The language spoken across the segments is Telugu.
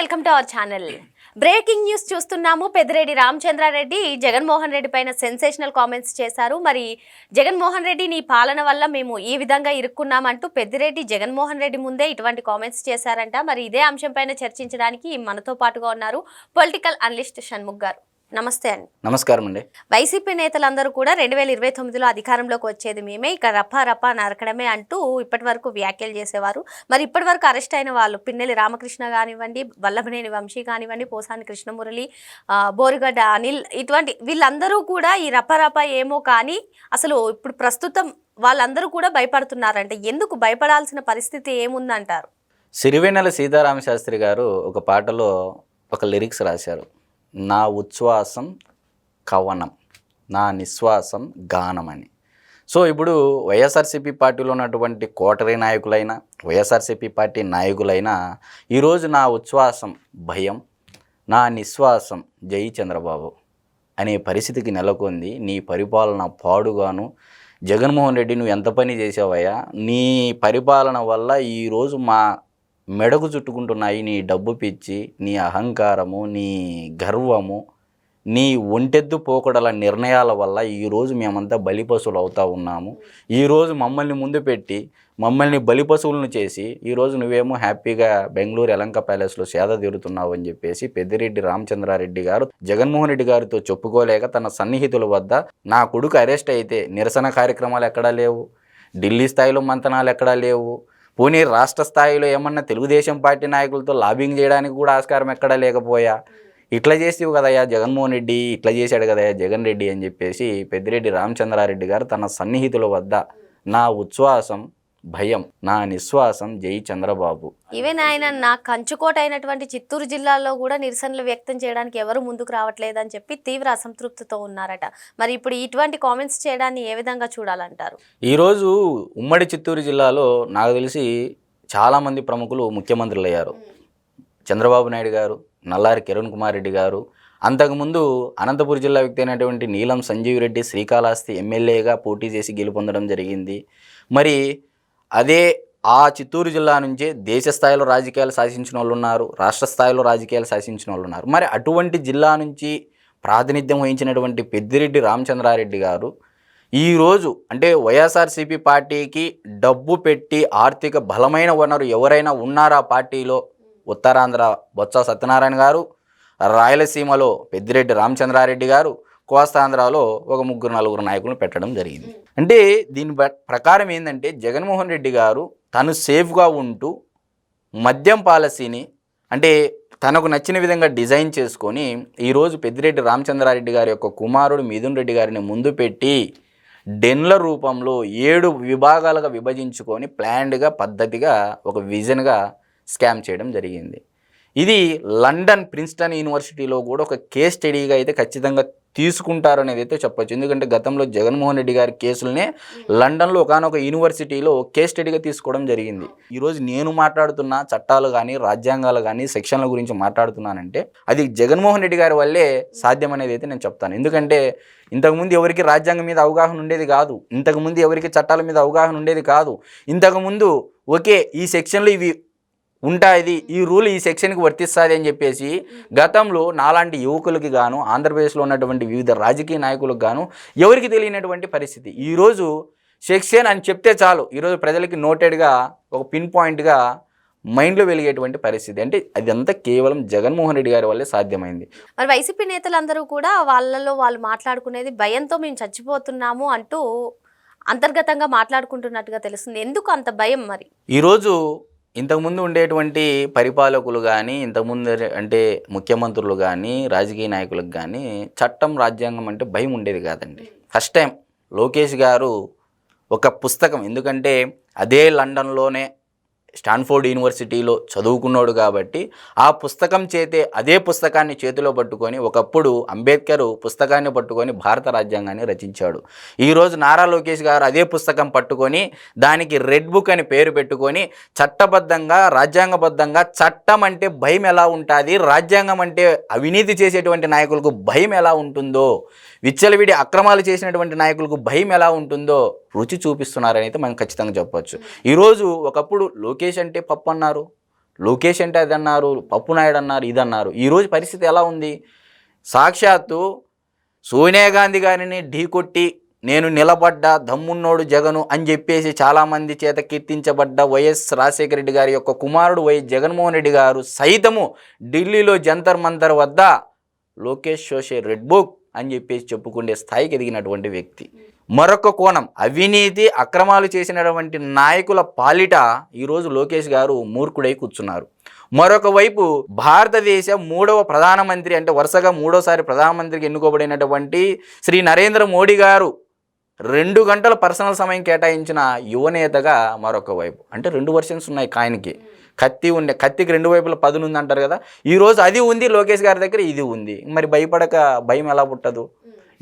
Welcome to our channel. Breaking news చూస్తున్నాము. పెద్దిరెడ్డి రామచంద్రారెడ్డి జగన్మోహన్ రెడ్డి పైన సెన్సేషనల్ కామెంట్స్ చేశారు. మరి జగన్మోహన్ రెడ్డి నీ పాలన వల్ల మేము ఈ విధంగా ఇరుక్కున్నామంటూ పెద్దిరెడ్డి జగన్మోహన్ రెడ్డి ముందే ఇటువంటి కామెంట్స్ చేశారంట. మరి ఇదే అంశం పైన చర్చించడానికి మనతో పాటుగా ఉన్నారు పొలిటికల్ అనలిస్ట్ షణ్ముఖ్ గారు. నమస్తే అండి. నమస్కారం అండి. వైసీపీ నేతలందరూ కూడా రెండు వేల ఇరవై తొమ్మిదిలో అధికారంలోకి వచ్చేది మేమే ఇక రప్ప రప్ప నరకడమే అంటూ ఇప్పటి వరకు వ్యాఖ్యలు చేసేవారు. మరి ఇప్పటి వరకు అరెస్ట్ అయిన వాళ్ళు పిన్నెల్లి రామకృష్ణ కానివ్వండి వల్లభనేని వంశీ కానివ్వండి పోసాని కృష్ణమురళి బోరుగడ్డ అనిల్ ఇటువంటి వీళ్ళందరూ కూడా ఈ రప్ప రప్ప ఏమో కానీ అసలు ఇప్పుడు ప్రస్తుతం వాళ్ళందరూ కూడా భయపడుతున్నారంటే. ఎందుకు భయపడాల్సిన పరిస్థితి ఏముందంటారు? సిరివెన్నెల సీతారామ శాస్త్రి గారు ఒక పాటలో ఒక లిరిక్స్ రాశారు. నా ఉచ్ఛ్వాసం కవనం నా నిశ్వాసం గానం అని సో ఇప్పుడు వైఎస్ఆర్సీపీ పార్టీలో ఉన్నటువంటి కోటరీ నాయకులైన వైఎస్ఆర్సీపీ పార్టీ నాయకులైన ఈరోజు నా ఉచ్ఛ్వాసం భయం నా నిశ్వాసం జై చంద్రబాబు అనే పరిస్థితికి నెలకొంది. నీ పరిపాలన పాడుగాను. జగన్మోహన్ రెడ్డి నువ్వు ఎంత పని చేసావయ్యా? నీ పరిపాలన వల్ల ఈరోజు మా మెడకు చుట్టుకుంటున్నాయి నీ డబ్బు పిచ్చి నీ అహంకారము నీ గర్వము నీ ఒంటెద్దు పోకడల నిర్ణయాల వల్ల ఈరోజు మేమంతా బలిపశువులు అవుతా ఉన్నాము. ఈరోజు మమ్మల్ని ముందు పెట్టి మమ్మల్ని బలిపశువులను చేసి ఈరోజు నువ్వేమో హ్యాపీగా బెంగళూరు ఎలంక ప్యాలెస్లో సేద తీరుతున్నావు అని చెప్పేసి పెద్దిరెడ్డి రామచంద్రారెడ్డి గారు జగన్మోహన్ రెడ్డి గారితో చెప్పుకోలేక తన సన్నిహితుల వద్ద నా కొడుకు అరెస్ట్ అయితే నిరసన కార్యక్రమాలు ఎక్కడా లేవు. ఢిల్లీ స్థాయిలో మంతనాలు ఎక్కడా లేవు. పోనీ రాష్ట్ర స్థాయిలో ఏమన్నా తెలుగుదేశం పార్టీ నాయకులతో లాబింగ్ చేయడానికి కూడా ఆస్కారం ఎక్కడా లేకపోయా? ఇట్లా చేసేవు కదయ్యా జగన్మోహన్ రెడ్డి ఇట్లా చేశాడు కదయ్యా జగన్ రెడ్డి అని చెప్పేసి పెద్దిరెడ్డి రామచంద్రారెడ్డి గారు తన సన్నిహితుల వద్ద నా ఉచ్ఛ్వాసం భయం నా నిశ్వాసం జై చంద్రబాబు. ఈవెన్ ఆయన నా కంచుకోట అయినటువంటి చిత్తూరు జిల్లాలో కూడా నిరసనలు వ్యక్తం చేయడానికి ఎవరు ముందుకు రావట్లేదని చెప్పి తీవ్ర అసంతృప్తితో ఉన్నారట. మరి ఇప్పుడు ఇటువంటి కామెంట్స్ చేయడాన్ని ఏ విధంగా చూడాలంటారు? ఈరోజు ఉమ్మడి చిత్తూరు జిల్లాలో నాకు తెలిసి చాలామంది ప్రముఖులు ముఖ్యమంత్రులు అయ్యారు చంద్రబాబు నాయుడు గారు నల్లారి కిరణ్ కుమార్ రెడ్డి గారు అంతకుముందు అనంతపురం జిల్లా వ్యక్తి అయినటువంటి నీలం సంజీవ్ రెడ్డి శ్రీకాళహస్తి ఎమ్మెల్యేగా పోటీ చేసి గెలుపొందడం జరిగింది. మరి అదే ఆ చిత్తూరు జిల్లా నుంచే దేశ స్థాయిలో రాజకీయాలు శాసించిన వాళ్ళు ఉన్నారు రాష్ట్ర స్థాయిలో రాజకీయాలు శాసించిన వాళ్ళు ఉన్నారు. మరి అటువంటి జిల్లా నుంచి ప్రాతినిధ్యం వహించినటువంటి పెద్దిరెడ్డి రామచంద్రారెడ్డి గారు ఈరోజు అంటే వైఎస్ఆర్సీపీ పార్టీకి డబ్బు పెట్టి ఆర్థిక బలమైన వనరు ఎవరైనా ఉన్నారా పార్టీలో? ఉత్తరాంధ్ర బొత్స సత్యనారాయణ గారు రాయలసీమలో పెద్దిరెడ్డి రామచంద్రారెడ్డి గారు కోస్తాంధ్రలో ఒక ముగ్గురు నలుగురు నాయకులను పెట్టడం జరిగింది. అంటే దీని బ- ప్రకారం ఏంటంటే జగన్మోహన్ రెడ్డి గారు తను సేఫ్గా ఉంటూ మద్యం పాలసీని అంటే తనకు నచ్చిన విధంగా డిజైన్ చేసుకొని ఈరోజు పెద్దిరెడ్డి రామచంద్రారెడ్డి గారి యొక్క కుమారుడు మిథున్ రెడ్డి గారిని ముందు పెట్టి డెన్ల రూపంలో ఏడు విభాగాలుగా విభజించుకొని ప్లాన్డ్గా పద్ధతిగా ఒక విజన్గా స్కామ్ చేయడం జరిగింది. ఇది లండన్ ప్రిన్స్టన్ యూనివర్సిటీలో కూడా ఒక కేస్ స్టడీగా అయితే ఖచ్చితంగా తీసుకుంటారు అనేది అయితే చెప్పొచ్చు. ఎందుకంటే గతంలో జగన్మోహన్ రెడ్డి గారి కేసులనే లండన్లో ఒకనొక యూనివర్సిటీలో కేస్ స్టడీగా తీసుకోవడం జరిగింది. ఈరోజు నేను మాట్లాడుతున్న చట్టాలు కానీ రాజ్యాంగాలు కానీ సెక్షన్ల గురించి మాట్లాడుతున్నానంటే అది జగన్మోహన్ రెడ్డి గారి వల్లే సాధ్యం అనేది అయితే నేను చెప్తాను. ఎందుకంటే ఇంతకుముందు ఎవరికి రాజ్యాంగం మీద అవగాహన ఉండేది కాదు. ఇంతకుముందు ఎవరికి చట్టాల మీద అవగాహన ఉండేది కాదు. ఇంతకుముందు ఓకే ఈ సెక్షన్లు ఇవి ఉంటాయి ఈ రూల్ ఈ సెక్షన్కి వర్తిస్తుంది అని చెప్పేసి గతంలో నాలాంటి యువకులకి గాను ఆంధ్రప్రదేశ్లో ఉన్నటువంటి వివిధ రాజకీయ నాయకులకు గాను ఎవరికి తెలియనటువంటి పరిస్థితి. ఈరోజు సెక్షన్ అని చెప్తే చాలు. ఈరోజు ప్రజలకి నోటెడ్గా ఒక పిన్ పాయింట్గా మైండ్లో వెలిగేటువంటి పరిస్థితి. అంటే అదంతా కేవలం జగన్మోహన్ రెడ్డి గారి వల్లే సాధ్యమైంది. మరి వైసీపీ నేతలందరూ కూడా వాళ్ళలో వాళ్ళు మాట్లాడుకునేది భయంతో మేము చచ్చిపోతున్నాము అంటూ అంతర్గతంగా మాట్లాడుకుంటున్నట్టుగా తెలుస్తుంది. ఎందుకు అంత భయం మరి? ఈరోజు ఇంతకుముందు ఉండేటువంటి పరిపాలకులు కానీ ఇంతకుముందు అంటే ముఖ్యమంత్రులు కానీ రాజకీయ నాయకులకు కానీ చట్టం రాజ్యాంగం అంటే భయం ఉండేది కాదండి. ఫస్ట్ టైం లోకేష్ గారు ఒక పుస్తకం ఎందుకంటే అదే లండన్లోనే స్టాన్ఫోర్డ్ యూనివర్సిటీలో చదువుకున్నాడు కాబట్టి ఆ పుస్తకం చేతే అదే పుస్తకాన్ని చేతిలో పట్టుకొని ఒకప్పుడు అంబేద్కర్ పుస్తకాన్ని పట్టుకొని భారత రాజ్యాంగాన్ని రచించాడు. ఈరోజు నారా లోకేష్ గారు అదే పుస్తకం పట్టుకొని దానికి రెడ్ బుక్ అని పేరు పెట్టుకొని చట్టబద్ధంగా రాజ్యాంగబద్ధంగా చట్టం అంటే భయం ఎలా ఉంటుంది రాజ్యాంగం అంటే అవినీతి చేసేటువంటి నాయకులకు భయం ఎలా ఉంటుందో విచ్చలవిడి అక్రమాలు చేసినటువంటి నాయకులకు భయం ఎలా ఉంటుందో రుచి చూపిస్తున్నారని అయితే మనం ఖచ్చితంగా చెప్పవచ్చు ఈరోజు ఒకప్పుడు లోకేష్ అంటే పప్పు అన్నారు లోకేష్ అంటే అది అన్నారు పప్పు నాయుడు అన్నారు ఇది అన్నారు. ఈరోజు పరిస్థితి ఎలా ఉంది? సాక్షాత్తు సోనియా గాంధీ గారిని ఢీకొట్టి నేను నిలబడ్డ దమ్మున్నోడు జగను అని చెప్పేసి చాలామంది చేత కీర్తించబడ్డ వైఎస్ రాజశేఖర రెడ్డి గారి యొక్క కుమారుడు వైఎస్ జగన్మోహన్ రెడ్డి గారు సైతము ఢిల్లీలో జంతర్ మంతర్ వద్ద లోకేష్ షోషే రెడ్ బుక్ అని చెప్పేసి చెప్పుకునే స్థాయికి ఎదిగినటువంటి వ్యక్తి. మరొక కోణం. అవినీతి అక్రమాలు చేసినటువంటి నాయకుల పాలిట ఈరోజు లోకేష్ గారు మూర్ఖుడై కూర్చున్నారు. మరొక వైపు భారతదేశ మూడవ ప్రధానమంత్రి అంటే వరుసగా మూడోసారి ప్రధానమంత్రికి ఎన్నుకోబడినటువంటి శ్రీ నరేంద్ర మోడీ గారు రెండు గంటల పర్సనల్ సమయం కేటాయించిన యువనేతగా మరొక వైపు. అంటే రెండు వర్షన్స్ ఉన్నాయి కాయనికి. కత్తి ఉండే కత్తికి రెండు వైపుల పదును ఉంది అంటారు కదా. ఈరోజు అది ఉంది లోకేష్ గారి దగ్గర ఇది ఉంది. మరి భయపడక భయం ఎలా పుట్టదు?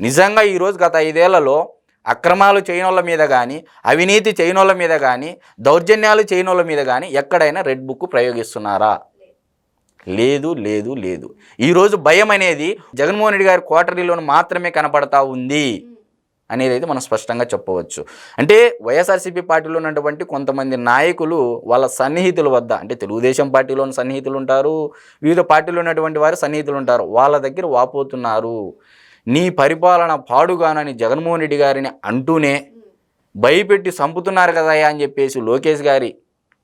నిజంగా ఈరోజు గత ఐదేళ్ళలో అక్రమాలు చేయనోళ్ళ మీద కానీ అవినీతి చేయనోళ్ళ మీద కానీ దౌర్జన్యాలు చేయనోళ్ళ మీద కానీ ఎక్కడైనా రెడ్ బుక్ ప్రయోగిస్తున్నారా? లేదు లేదు లేదు. ఈరోజు భయం అనేది జగన్మోహన్ రెడ్డి గారి క్వార్టరీలోను మాత్రమే కనపడతా ఉంది అనేది అయితే మనం స్పష్టంగా చెప్పవచ్చు. అంటే వైఎస్ఆర్సీపీ పార్టీలో ఉన్నటువంటి కొంతమంది నాయకులు వాళ్ళ సన్నిహితుల వద్ద అంటే తెలుగుదేశం పార్టీలోని సన్నిహితులు ఉంటారు వివిధ పార్టీలో ఉన్నటువంటి వారు సన్నిహితులు ఉంటారు వాళ్ళ దగ్గర వాపోతున్నారు. నీ పరిపాలన పాడుగానని జగన్మోహన్ రెడ్డి గారిని అంటూనే భయపెట్టి చంపుతున్నారు కదయా అని చెప్పేసి లోకేష్ గారి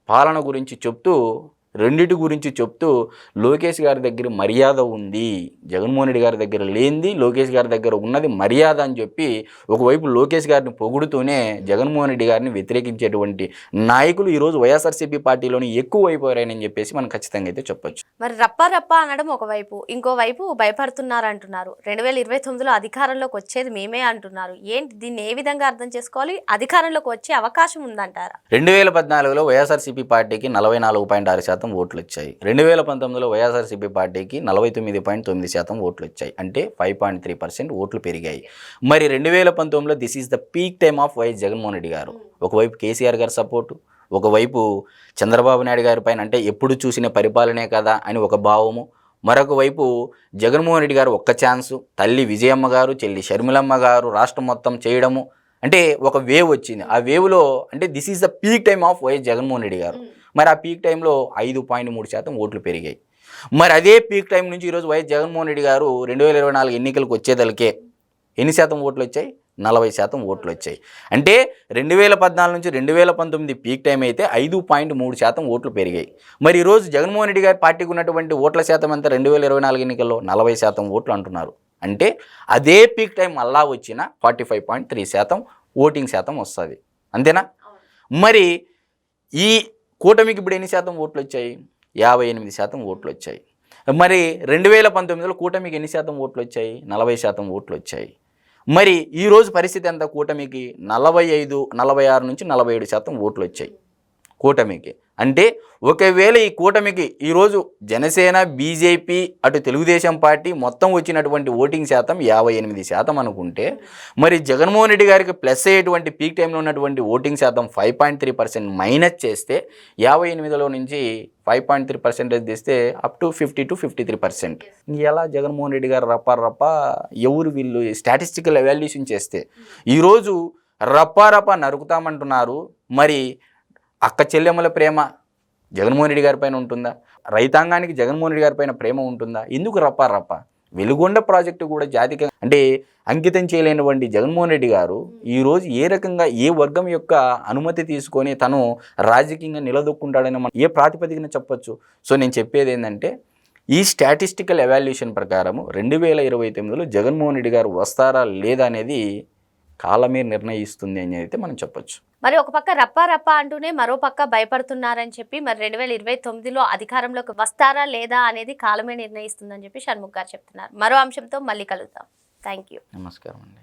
పాలన గురించి చెప్తూ రెండిటి గురించి చెప్తూ లోకేష్ గారి దగ్గర మర్యాద ఉంది. జగన్మోహన్ రెడ్డి గారి దగ్గర లేనిది లోకేష్ గారి దగ్గర ఉన్నది మర్యాద అని చెప్పి ఒకవైపు లోకేష్ గారిని పొగుడుతూనే జగన్మోహన్ రెడ్డి గారిని వ్యతిరేకించేటువంటి నాయకులు ఈరోజు వైఎస్ఆర్సీపీ పార్టీలోని ఎక్కువ అయిపోయారని చెప్పేసి మనం ఖచ్చితంగా అయితే చెప్పొచ్చు. మరి రప్ప రప్ప అనడం ఒకవైపు ఇంకోవైపు భయపడుతున్నారు అంటున్నారు రెండు వేల ఇరవై తొమ్మిదిలో అధికారంలోకి వచ్చేది మేమే అంటున్నారు. ఏంటి దీన్ని ఏ విధంగా అర్థం చేసుకోవాలి? అధికారంలోకి వచ్చే అవకాశం ఉందంటారా? రెండు వేల పద్నాలుగులో వైఎస్ఆర్సీపీ పార్టీకి నలభై నాలుగు పాయింట్ ఆరు శాతం ఓట్లు వచ్చాయి రెండు వేల పంతొమ్మిదిలో వైఎస్ఆర్సీపీ పార్టీకి నలభై తొమ్మిది పాయింట్ తొమ్మిది శాతం ఓట్లు వచ్చాయి అంటే ఫైవ్ పాయింట్ త్రీ పర్సెంట్ ఓట్లు పెరిగాయి. మరి రెండు వేల పంతొమ్మిదిలో this is the peak time of YS Jaganmohan Reddy garu. ఒకవైపు కేసీఆర్ గారి సపోర్టు ఒకవైపు చంద్రబాబు నాయుడు గారి పైన అంటే ఎప్పుడు చూసిన పరిపాలనే కదా అని ఒక భావము. మరొక వైపు జగన్మోహన్ రెడ్డి గారు ఒక్క ఛాన్సు తల్లి విజయమ్మ గారు చెల్లి షర్మిలమ్మ గారు రాష్ట్రం మొత్తం చేయడము. అంటే ఒక వేవ్ వచ్చింది. ఆ వేవ్లో అంటే this is the peak time of YS Jaganmohan Reddy garu. మరి ఆ పీక్ టైంలో ఐదు పాయింట్ మూడు శాతం ఓట్లు పెరిగాయి. మరి అదే పీక్ టైం నుంచి ఈరోజు వైఎస్ జగన్మోహన్ రెడ్డి గారు రెండు వేల ఇరవై నాలుగు ఎన్నికలకు వచ్చేదలికే ఎన్ని శాతం ఓట్లు వచ్చాయి? నలభై శాతం ఓట్లు వచ్చాయి. అంటే రెండు వేల పద్నాలుగు నుంచి రెండు వేల పంతొమ్మిది పీక్ టైం అయితే ఐదు పాయింట్ మూడు శాతం ఓట్లు పెరిగాయి. మరి ఈరోజు జగన్మోహన్ రెడ్డి గారి పార్టీకి ఉన్నటువంటి ఓట్ల శాతం ఎంత? రెండు వేల ఇరవై నాలుగు ఎన్నికల్లో నలభై శాతం ఓట్లు అంటున్నారు. అంటే అదే పీక్ టైం మళ్ళా వచ్చిన ఫార్టీ ఫైవ్ పాయింట్ త్రీ శాతం ఓటింగ్ శాతం వస్తుంది. అంతేనా? మరి ఈ కూటమికి ఇప్పుడు ఎన్ని శాతం ఓట్లు వచ్చాయి? యాభై ఎనిమిది శాతం ఓట్లు వచ్చాయి. మరి రెండు వేల పంతొమ్మిదిలో కూటమికి ఎన్ని శాతం ఓట్లు వచ్చాయి? నలభై శాతం ఓట్లు వచ్చాయి. మరి ఈరోజు పరిస్థితి ఎంత? కూటమికి నలభై ఐదు నలభై ఆరు నుంచి నలభై ఏడు శాతం ఓట్లు వచ్చాయి. కూటమికి. అంటే ఒకవేళ ఈ కూటమికి ఈరోజు జనసేన బీజేపీ అటు తెలుగుదేశం పార్టీ మొత్తం వచ్చినటువంటి ఓటింగ్ శాతం యాభై ఎనిమిది శాతం అనుకుంటే మరి జగన్మోహన్ రెడ్డి గారికి ప్లస్ అయ్యేటువంటి పీక్ టైంలో ఉన్నటువంటి ఓటింగ్ శాతం five point three percent minus చేస్తే యాభై ఎనిమిదిలో నుంచి ఫైవ్ పాయింట్ త్రీ పర్సెంటేజ్ తీస్తే up to fifty two fifty three percent. ఎలా జగన్మోహన్ రెడ్డి గారు రప్ప రప్ప ఎవరు వీళ్ళు స్టాటిస్టికల్ ఎవాల్యుయేషన్ చేస్తే? ఈరోజు రప్ప రప్ప నరుకుతామంటున్నారు. మరి అక్క చెల్లెమ్మల ప్రేమ జగన్మోహన్ రెడ్డి గారి పైన ఉంటుందా? రైతాంగానికి జగన్మోహన్ రెడ్డి గారి పైన ప్రేమ ఉంటుందా? ఎందుకు రప్ప రప్ప? వెలుగొండ ప్రాజెక్టు కూడా జాతిక అంటే అంకితం చేయలేనివంటి జగన్మోహన్ రెడ్డి గారు ఈరోజు ఏ రకంగా ఏ వర్గం యొక్క అనుమతి తీసుకొని తను రాజకీయంగా నిలదొక్కుంటాడని మనం ఏ ప్రాతిపదికన చెప్పొచ్చు? సో నేను చెప్పేది ఏంటంటే ఈ స్టాటిస్టికల్ ఎవాల్యుయేషన్ ప్రకారము రెండు వేల ఇరవై తొమ్మిదిలో జగన్మోహన్ రెడ్డి గారు వస్తారా లేదా అనేది కాలమే నిర్ణయిస్తుంది అని అయితే మనం చెప్పొచ్చు. మరి ఒక పక్క రప్ప రప్ప అంటూనే మరో పక్క భయపడుతున్నారని చెప్పి మరి రెండు వేల ఇరవై తొమ్మిదిలో అధికారంలోకి వస్తారా లేదా అనేది కాలమే నిర్ణయిస్తుందని చెప్పి షణ్ముఖ్ గారు చెప్తున్నారు. మరో అంశంతో మళ్ళీ కలుద్దాం. థ్యాంక్ యూ నమస్కారం అండి